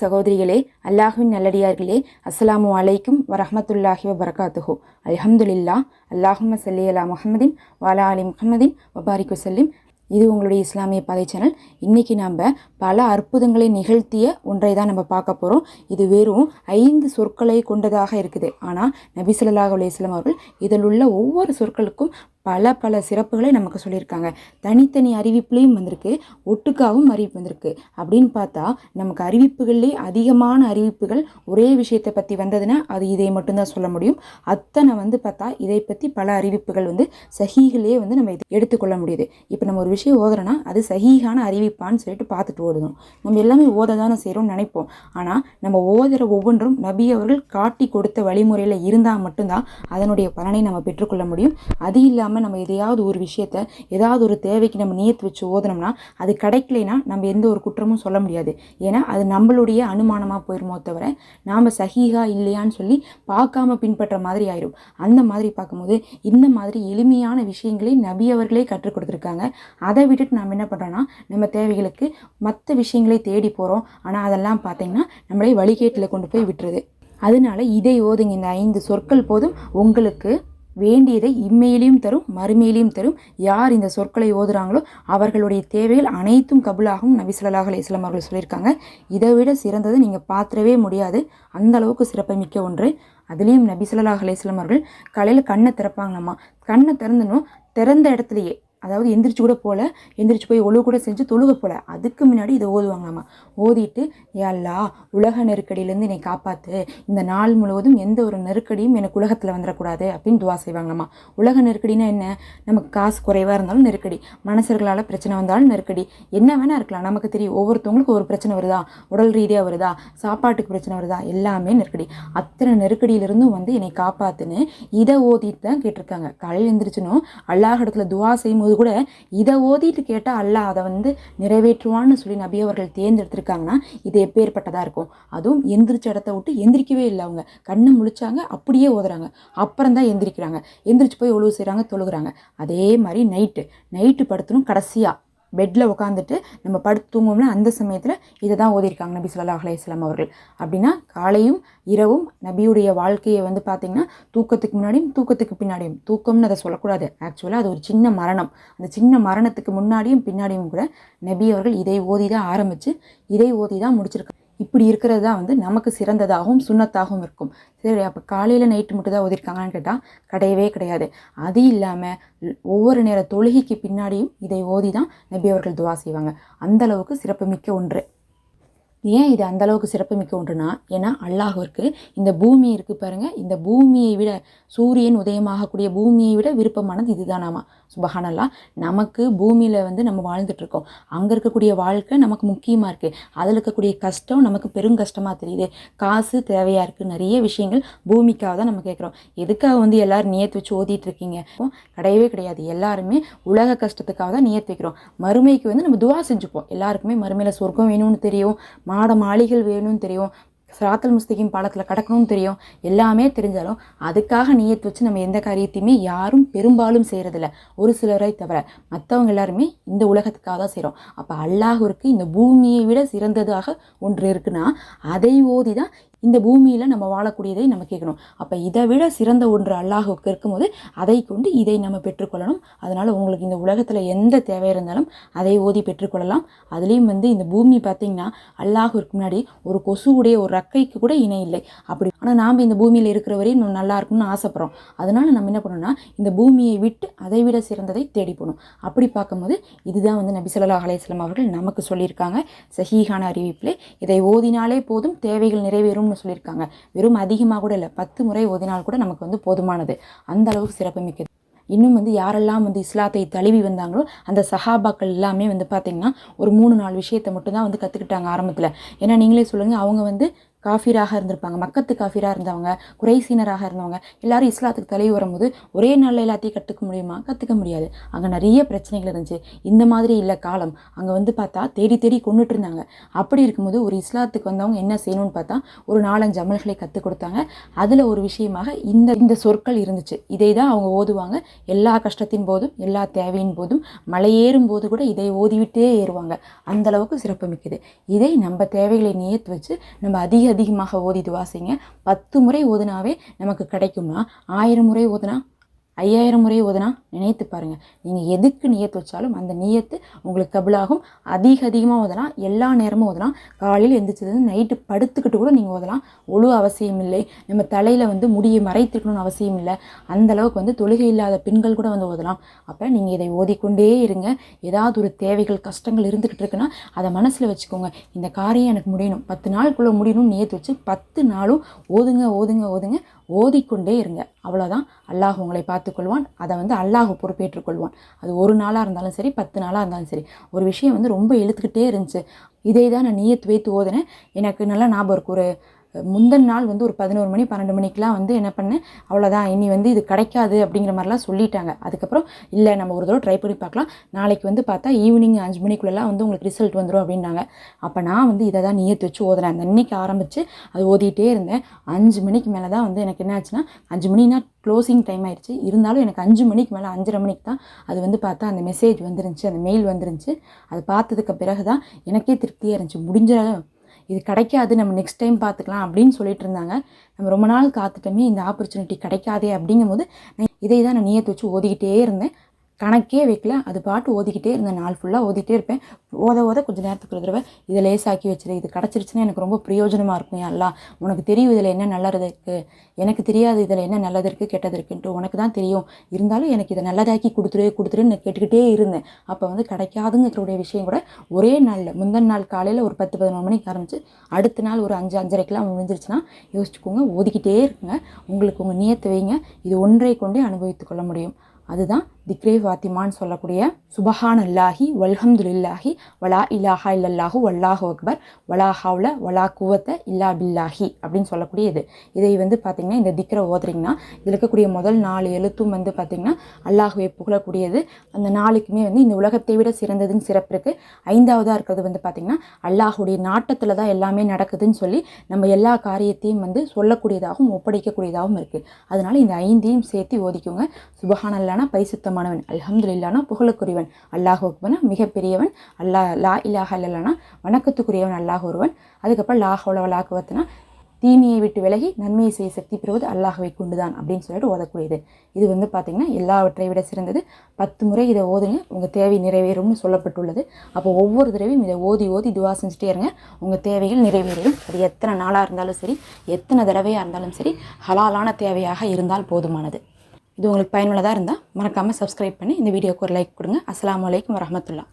சகோதரிகளே அல்லாஹுவின் நல்லடியார்களே அஸ்லாமு அலைக்கும் வரஹமத்துல்லாஹி வபரகாத்துஹு. அல்ஹம்துலில்லா அல்லாஹும் சல்லி அலா முஹம்மதின் வாலா அலி முஹம்மதின் வபாரிக் வசல்லிம் இது உங்களுடைய இஸ்லாமிய பாதை சேனல் இன்றைக்கி நாம் பல அற்புதங்களை நிகழ்த்திய ஒன்றை தான் நம்ம பார்க்க போகிறோம் இது வெறும் ஐந்து சொற்களை கொண்டதாக இருக்குது. ஆனால் நபிசல்லாஹ் அலையம் அவர்கள் இதில் உள்ள ஒவ்வொரு சொற்களுக்கும் பல பல சிறப்புகளை நமக்கு சொல்லியிருக்காங்க. தனித்தனி அறிவிப்புலேயும் வந்திருக்கு. ஒட்டுக்காவும் அறிவிப்பு வந்திருக்கு. அப்படின்னு பார்த்தா நமக்கு அறிவிப்புகள்லேயே அதிகமான அறிவிப்புகள் ஒரே விஷயத்தை பற்றி வந்ததுன்னா அது இதை மட்டும்தான் சொல்ல முடியும். அத்தனை வந்து பார்த்தா இதை பற்றி பல அறிவிப்புகள் வந்து சகிகளே வந்து நம்ம எடுத்துக்கொள்ள முடியுது. இப்போ நம்ம ஒரு விஷயம் ஓதுறோன்னா அது சகிகான அறிவிப்பான்னு சொல்லிட்டு பார்த்துட்டு ஓடணும். நம்ம எல்லாமே ஓத தானே செய்கிறோம்னு நினைப்போம். ஆனால் நம்ம ஓதுற ஒவ்வொன்றும் நபி அவர்கள் காட்டி கொடுத்த வழிமுறையில் இருந்தால் மட்டும்தான் அதனுடைய பலனை நம்ம பெற்றுக்கொள்ள முடியும். அது இல்லாமல் நம்ம எதையாவது ஒரு விஷயத்த ஏதாவது ஒரு தேவைக்கு நம்ம நியத்து வச்சு ஓதுனோம்னா அது கிடைக்கலைன்னா நம்ம எந்த ஒரு குற்றமும் சொல்ல முடியாது. ஏன்னா அது நம்மளுடைய அனுமானமாக போயிருமோ தவிர நாம் சஹீகா இல்லையான்னு சொல்லி பார்க்காம பின்பற்ற மாதிரி ஆயிரும். அந்த மாதிரி பார்க்கும்போது இந்த மாதிரி எளிமையான விஷயங்களை நபி அவர்களே கற்றுக் கொடுத்துருக்காங்க. அதை விட்டுட்டு நம்ம என்ன பண்ணுறோன்னா நம்ம தேவைகளுக்கு மற்ற விஷயங்களை தேடி போகிறோம் ஆனால் அதெல்லாம் பார்த்திங்கன்னா நம்மளை வழிகேட்டில் கொண்டு போய் விட்டுருது. அதனால இதை ஓதுங்க. இந்த ஐந்து சொற்கள் போதும் உங்களுக்கு வேண்டியதை இம்மையிலையும் தரும் மறுமையிலையும் தரும். யார் இந்த சொற்களை ஓதுறாங்களோ அவர்களுடைய தேவைகள் அனைத்தும் கபுலாகும் நபி ஸல்லல்லாஹு அவர்கள் சொல்லியிருக்காங்க. இதை விட சிறந்தது நீங்கள் பார்த்துடவே முடியாது. அந்த அளவுக்கு சிறப்புமிக்க ஒன்று. அதுலேயும் நபி ஸல்லல்லாஹு அவர்கள் காலையில் கண்ணை திறப்பாங்களாமா? கண்ணை திறந்தனும் திறந்த இடத்துலையே அதாவது எந்திரிச்சு கூட போகல எந்திரிச்சு போய் ஒழுவு கூட செஞ்சு தொழுக போல. அதுக்கு முன்னாடி இதை ஓதுவாங்களாமா? ஓதிட்டு ஏல்லா உலக நெருக்கடியிலேருந்து என்னை காப்பாற்று இந்த நாள் முழுவதும் எந்த ஒரு நெருக்கடியும் எனக்கு உலகத்தில் வந்துடக்கூடாது அப்படின்னு துவா செய்வாங்கம்மா உலக நெருக்கடினா என்ன? நமக்கு காசு குறைவாக இருந்தாலும் நெருக்கடி. மனசர்களால் பிரச்சனை வந்தாலும் நெருக்கடி. என்ன வேணால் இருக்கலாம். நமக்கு தெரியும் ஒவ்வொருத்தவங்களுக்கு ஒரு பிரச்சனை வருதா? உடல் ரீதியாக வருதா? சாப்பாட்டுக்கு பிரச்சனை வருதா? எல்லாமே நெருக்கடி. அத்தனை நெருக்கடியிலிருந்தும் வந்து என்னை காப்பாத்துன்னு இதை ஓதிட்டு தான் கேட்டிருக்காங்க. காலையில் எந்திரிச்சனும் அல்லாஹ் இடத்துல துவா போது கூட இதை ஓதிட்டு கேட்டால் அல்லாஹ் அதை வந்து நிறைவேற்றுவான்னு சொல்லி நபி அவர்கள் தேர்ந்தெடுத்திருக்காங்கன்னா இது எப்பேற்பட்டதாக இருக்கும்? அதுவும் எந்திரிச்ச இடத்த விட்டு எந்திரிக்கவே இல்லை அவங்க. கண்ணை முழிச்சாங்க அப்படியே ஓதுறாங்க. அப்புறம் தான் எந்திரிக்கிறாங்க. எந்திரிச்சு போய் ஒழுவு செய்கிறாங்க தொழுகிறாங்க. அதே மாதிரி நைட்டு நைட்டு படுத்தணும் கடைசியாக பெட்டில் உட்காந்துட்டு நம்ம படுத்து தூங்குவோம்னா அந்த சமயத்தில் இதை தான் ஓதியிருக்காங்க நபி சொல்லா அலையம் அவர்கள். அப்படின்னா காலையும் இரவும் நபியுடைய வாழ்க்கையை வந்து பார்த்திங்கன்னா தூக்கத்துக்கு முன்னாடியும் தூக்கத்துக்கு பின்னாடியும் தூக்கம்னு அதை சொல்லக்கூடாது. ஆக்சுவலாக அது ஒரு சின்ன மரணம். அந்த சின்ன மரணத்துக்கு முன்னாடியும் பின்னாடியும் கூட நபி அவர்கள் இதை ஓதி தான் ஆரம்பித்து இதை ஓதி தான் முடிச்சிருக்காங்க. இப்படி இருக்கிறது தான் வந்து நமக்கு சிறந்ததாகவும் சுண்ணத்தாகவும் இருக்கும். சரி அப்போ காலையில் நைட்டு மட்டும் தான் ஓதிருக்காங்கன்னு கேட்டால் கிடையவே கிடையாது. அது இல்லாமல் ஒவ்வொரு நேர தொழுகைக்கு பின்னாடியும் இதை ஓதி தான் நபி அவர்கள் துவா செய்வாங்க. அந்தளவுக்கு சிறப்புமிக்க ஒன்று. ஏன் இது அந்த அளவுக்கு சிறப்புமிக்க ஒன்றுனா ஏன்னா அல்லாஹ்விற்கு இந்த பூமி இருக்குது பாருங்கள் இந்த பூமியை விட சூரியன் உதயமாகக்கூடிய பூமியை விட விருப்பமானது இதுதானாமா? சுபஹானல்லா நமக்கு பூமியில் வந்து நம்ம வாழ்ந்துட்டுருக்கோம். அங்கே இருக்கக்கூடிய வாழ்க்கை நமக்கு முக்கியமாக இருக்குது அதில் இருக்கக்கூடிய கஷ்டம் நமக்கு பெரும் கஷ்டமாக தெரியுது. காசு தேவையாக இருக்குது நிறைய விஷயங்கள் பூமிக்காக தான் நம்ம கேட்குறோம். எதுக்காக வந்து எல்லோரும் நியத்து வச்சு ஓதிட்டு இருக்கீங்க? கிடையவே கிடையாது. எல்லாருமே உலக கஷ்டத்துக்காக தான் நியத்து வைக்கிறோம். மறுமைக்கு வந்து நம்ம துவா செஞ்சுப்போம். எல்லாருக்குமே மறுமையில் சொர்க்கம் வேணும்னு தெரியும். மாட மாளிகள் வேணும்னு தெரியும். சிராத்தல் முஸ்தகிம் பாலத்தில் கடக்கணும்னு தெரியும். எல்லாமே தெரிஞ்சாலும் அதுக்காக நீயத்து வச்சு நம்ம எந்த காரியத்தையுமே யாரும் பெரும்பாலும் செய்கிறதில்ல ஒரு சிலரை தவிர மற்றவங்க எல்லாருமே இந்த உலகத்துக்காக தான் செய்கிறோம் அப்போ அல்லாஹூருக்கு இந்த பூமியை விட சிறந்ததாக ஒன்று இருக்குன்னா அதை ஓதி தான் இந்த பூமியில் நம்ம வாழக்கூடியதை நம்ம கேட்கணும். அப்போ இதை விட சிறந்த ஒன்று அல்லாஹுக்கு இருக்கும்போது அதை கொண்டு இதை நம்ம பெற்றுக்கொள்ளணும். அதனால் உங்களுக்கு இந்த உலகத்தில் எந்த தேவை இருந்தாலும் அதை ஓதி பெற்றுக்கொள்ளலாம். அதுலேயும் வந்து இந்த பூமி பார்த்திங்கன்னா அல்லாஹுக்கு முன்னாடி ஒரு கொசுவுடைய ஒரு ரக்கைக்கு கூட இணை இல்லை. அப்படி ஆனால் நாம் இந்த பூமியில் இருக்கிற வரையும் நம்ம நல்லா இருக்கும்னு ஆசைப்படுறோம். அதனால் நம்ம என்ன பண்ணணும்னா இந்த பூமியை விட்டு அதை விட சிறந்ததை தேடி போகணும். அப்படி பார்க்கும்போது இதுதான் வந்து நபி சொல்லா அலையம் அவர்கள் நமக்கு சொல்லியிருக்காங்க. சஹீஹான அறிவிப்பில் இதை ஓதினாலே போதும் தேவைகள் நிறைவேறும் ஓதணும்னு சொல்லியிருக்காங்க. வெறும் அதிகமாக கூட இல்லை பத்து முறை ஓதினால் கூட நமக்கு வந்து போதுமானது. அந்த அளவுக்கு சிறப்புமிக்கது. இன்னும் வந்து யாரெல்லாம் வந்து இஸ்லாத்தை தழுவி வந்தாங்களோ அந்த சஹாபாக்கள் எல்லாமே வந்து பார்த்திங்கன்னா ஒரு மூணு நாலு விஷயத்தை மட்டும்தான் வந்து கற்றுக்கிட்டாங்க ஆரம்பத்தில். ஏன்னா நீங்களே சொல்லுங்கள் அவங்க வந்து காஃபிராக இருந்திருப்பாங்க. மக்கத்து காஃபிராக இருந்தவங்க குறைசீனராக இருந்தவங்க எல்லாரும் இஸ்லாத்துக்கு தலை வரும்போது ஒரே நாளில் எல்லாத்தையும் கற்றுக்க முடியுமா? கற்றுக்க முடியாது. அங்கே நிறைய பிரச்சனைகள் இருந்துச்சு. இந்த மாதிரி இல்லை காலம். அங்கே வந்து பார்த்தா தேடி தேடி கொண்டுட்டு இருந்தாங்க. அப்படி இருக்கும்போது ஒரு இஸ்லாத்துக்கு வந்தவங்க என்ன செய்யணும்னு பார்த்தா ஒரு நாலஞ்சு அமல்களை கற்றுக் கொடுத்தாங்க. அதில் ஒரு விஷயமாக இந்த இந்த சொற்கள் இருந்துச்சு. இதை தான் அவங்க ஓதுவாங்க. எல்லா கஷ்டத்தின் போதும் எல்லா தேவையின் போதும் மலையேறும் போது கூட இதை ஓதிவிட்டே ஏறுவாங்க. அந்தளவுக்கு சிறப்பு மிக்கது. இதை நம்ம தேவைகளை நியத்து வச்சு நம்ம அதிக அதிகமாக ஓதி துவா செய்யுங்க பத்து முறை ஓதுனாவே நமக்கு கிடைக்கும்னா ஆயிரம் முறை ஓதுனா ஐயாயிரம் முறை ஓதுனா நினைத்து பாருங்கள் நீங்கள் எதுக்கு நியத்து வச்சாலும் அந்த நியத்து உங்களுக்கு கபிளாகும் அதிக அதிகமாக ஓதலாம் எல்லா நேரமும் ஓதலாம் காலையில் எந்திரிச்சது நைட்டு படுத்துக்கிட்டு கூட நீங்கள் ஓதலாம். ஒழு அவசியம் இல்லை. நம்ம தலையில் வந்து முடியை மறைத்துக்கணும்னு அவசியம் இல்லை. அந்த அளவுக்கு வந்து தொழுகை இல்லாத பெண்கள் கூட வந்து ஓதலாம். அப்போ நீங்கள் இதை ஓதிக்கொண்டே இருங்க. ஏதாவது ஒரு தேவைகள் கஷ்டங்கள் இருந்துக்கிட்டு இருக்குன்னா அதை மனசில் வச்சுக்கோங்க. இந்த காரியம் எனக்கு முடியணும். பத்து நாளுக்குள்ளே முடியணும்னு நியத்து வச்சு பத்து நாளும் ஓதுங்க ஓதுங்க ஓதுங்க. ஓதிக்கொண்டே இருங்க. அவ்வளோதான் அல்லாஹ் உங்களை பார்த்துக்கொள்வான். அதை வந்து அல்லாஹ் பொறுப்பேற்றுக்கொள்வான். அது ஒரு நாளாக இருந்தாலும் சரி பத்து நாளாக இருந்தாலும் சரி. ஒரு விஷயம் வந்து ரொம்ப இழுத்துக்கிட்டே இருந்துச்சு. இதை தான் நான் நீயத்து வைத்து ஓதுனேன். எனக்கு நல்லா ஞாபகம் இருக்கு. ஒரு முந்தின நாள் வந்து ஒரு பதினோரு மணி பன்னெண்டு மணிக்கெலாம் வந்து என்ன பண்ணேன் அவ்வளோதான் இனி வந்து இது கிடைக்காது அப்படிங்கிற மாதிரிலாம் சொல்லிட்டாங்க. அதுக்கப்புறம் இல்லை நம்ம ஒரு தடவை ட்ரை பண்ணி பார்க்கலாம். நாளைக்கு வந்து பார்த்தா ஈவினிங் அஞ்சு மணிக்குள்ளெல்லாம் வந்து உங்களுக்கு ரிசல்ட் வந்துடும் அப்படின்னாங்க. அப்போ நான் வந்து இதை தான் நியத்து வச்சு ஓதுனேன். அந்த அன்னைக்கு ஆரம்பித்து அது ஓதிட்டே இருந்தேன். அஞ்சு மணிக்கு மேலே தான் வந்து எனக்கு என்ன ஆச்சுன்னா அஞ்சு மணினா க்ளோசிங் டைம் ஆயிடுச்சு. இருந்தாலும் எனக்கு அஞ்சு மணிக்கு மேலே அஞ்சரை மணிக்கு தான் அது வந்து பார்த்தா அந்த மெசேஜ் வந்துருந்துச்சு அந்த மெயில் வந்துருந்துச்சு. அது பார்த்ததுக்கு பிறகு தான் எனக்கே திருப்தியாக இருந்துச்சு. முடிஞ்ச இது கிடைக்காது நம்ம நெக்ஸ்ட் டைம் பார்த்துக்கலாம் அப்படின்னு சொல்லிட்டு இருந்தாங்க. நம்ம ரொம்ப நாள் காத்துட்டோமே இந்த ஆப்பர்ச்சுனிட்டி கிடைக்காதே அப்படிங்கும்போது இதை தான் நான் நீயத்து வச்சு ஓதிக்கிட்டே இருந்தேன். கணக்கே வைக்கல. அது பாட்டு ஓதிக்கிட்டே இருந்தேன். நாள் ஃபுல்லாக ஓதிட்டே இருப்பேன். ஓத ஓத கொஞ்சம் நேரத்துக்கு ஒரு தடவை இதை லேசாக்கி வச்சிரு. இது கிடச்சிருச்சுன்னா எனக்கு ரொம்ப பிரயோஜனமாக இருக்கும். எல்லாம் உனக்கு தெரியும் இதில் என்ன நல்லது இருக்குது எனக்கு தெரியாது இதில் என்ன நல்லது இருக்குது கெட்டது இருக்குன்ட்டு உனக்கு தான் தெரியும். இருந்தாலும் எனக்கு இதை நல்லதாக்கி கொடுத்துரு கொடுத்துருன்னு கேட்டுக்கிட்டே இருந்தேன். அப்போ வந்து கிடைக்காதுங்கிறக்கூடிய விஷயம் கூட ஒரே நாளில் முந்தின நாள் காலையில் ஒரு பத்து பதினொரு மணிக்கு ஆரம்பிச்சு அடுத்த நாள் ஒரு அஞ்சு அஞ்சரைக்கெலாம் முடிஞ்சிருச்சுன்னா யோசிச்சுக்கோங்க ஓதிக்கிட்டே இருக்குங்க உங்களுக்கு உங்கள் நியத்தை வைங்க. இது ஒன்றை கொண்டே அனுபவித்து கொள்ள முடியும். அதுதான் திக்ரே ஃபாத்திமான்னு சொல்லக்கூடிய சுபஹான் அல்லாஹி வல்ஹம்துலில்லாஹி வலா இலாஹா இல்லல்லாஹு வல்லாஹு அக்பர் வலா ஹவுல வலா குவத்த இல்லா பில்லாஹி அப்படின்னு சொல்லக்கூடிய இது இதை வந்து பார்த்திங்கன்னா இந்த திக்ரை ஓதுறீங்கன்னா இதில் இருக்கக்கூடிய முதல் நாலு எழுத்தும் வந்து பார்த்திங்கன்னா அல்லாஹுவை புகழக்கூடியது. அந்த நாளுக்குமே வந்து இந்த உலகத்தை விட சிறந்ததுன்னு சிறப்பு இருக்குது ஐந்தாவதாக இருக்கிறது வந்து பார்த்திங்கன்னா அல்லாஹுடைய நாட்டத்தில் தான் எல்லாமே நடக்குதுன்னு சொல்லி நம்ம எல்லா காரியத்தையும் வந்து சொல்லக்கூடியதாகவும் ஒப்படைக்கக்கூடியதாகவும் இருக்குது அதனால இந்த ஐந்தையும் சேர்த்து ஓதிக்கோங்க. சுபஹான் அல்லானா பரிசுத்தமானவன் அல்ஹம்துலில்லானா புகழுக்குரியவன். அல்லாஹ் அக்பனா மிகப்பெரியவன். அல்லாஹ் லா இலாஹ இல்லலானா வணக்கத்துக்குரியவன் அல்லாஹ் ஒருவன். அதுக்கப்புறம் லா தீமையை விட்டு விலகி நன்மையை செய்ய சக்தி பெறுவது அல்லாஹவை கொண்டுதான் அப்படின்னு சொல்லிட்டு ஓதக்கூடியது. இது வந்து பார்த்திங்கன்னா எல்லாவற்றை விட சிறந்தது. பத்து முறை இதை ஓதுங்க. உங்கள் தேவை நிறைவேறும்னு சொல்லப்பட்டுள்ளது. அப்போ ஒவ்வொரு தடவையும் இதை ஓதி ஓதி துவா செஞ்சுட்டே இருங்க. உங்கள் தேவைகள் நிறைவேறும் அது எத்தனை நாளாக இருந்தாலும் சரி எத்தனை தடவையாக இருந்தாலும் சரி ஹலாலான தேவையாக இருந்தால் போதுமானது. இது உங்களுக்கு பயனுள்ளதாக இருந்தால் மறக்காமல் சப்ஸ்கிரைப் பண்ணி இந்த வீடியோக்கு ஒரு லைக் கொடுங்க. அஸ்லாம் வலைக்கம் வரமத்துல்லா